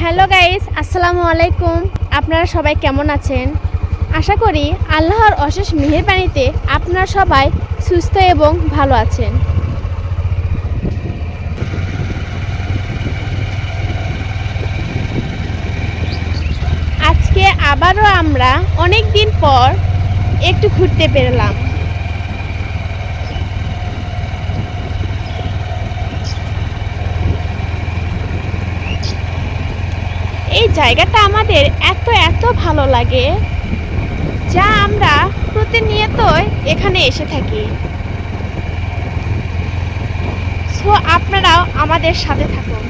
Hello guys, আসসালামু আলাইকুম। আপনারা সবাই কেমন আছেন? আশা করি আল্লাহর অশেষ মেহেরবানিতে আপনারা সবাই সুস্থ এবং ভালো আছেন। আজকে আবারও আমরা অনেক দিন পর একটু ঘুরতে বেরোলাম এই জায়গাটা আমাদের এত এত ভালো লাগে, যা আমরা প্রতিনিয়তই এখানে এসে থাকি। সো আপনারাও আমাদের সাথে থাকুন।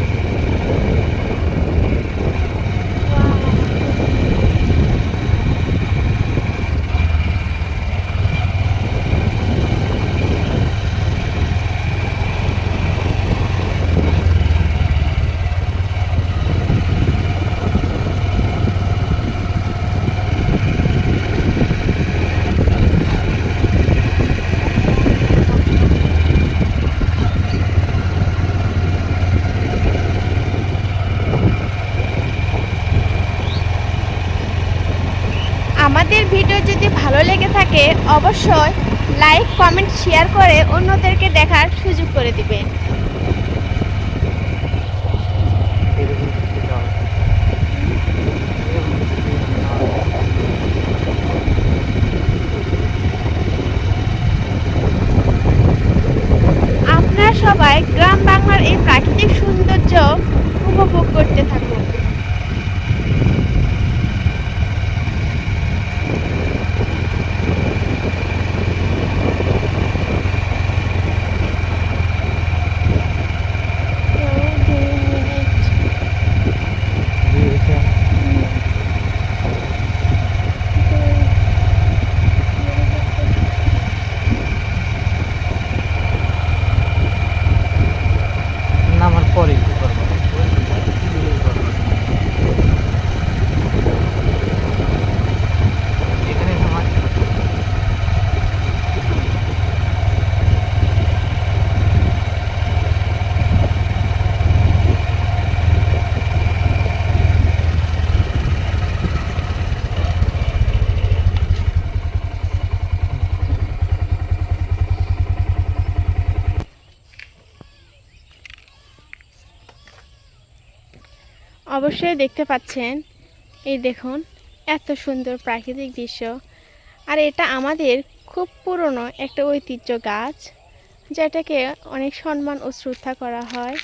আমাদের ভিডিও যদি ভালো লেগে থাকে, অবশ্যই লাইক, কমেন্ট, শেয়ার করে অন্যদেরকে দেখার সুযোগ করে দিবেন। আপনারা সবাই গ্রাম বাংলার এই প্রাকৃতিক অবশ্যই দেখতে পাচ্ছেন। এই দেখুন, এত সুন্দর প্রাকৃতিক দৃশ্য। আর এটা আমাদের খুব পুরনো একটা ঐতিহ্য গাছ, যেটাকে অনেক সম্মান ও শ্রদ্ধা করা হয়।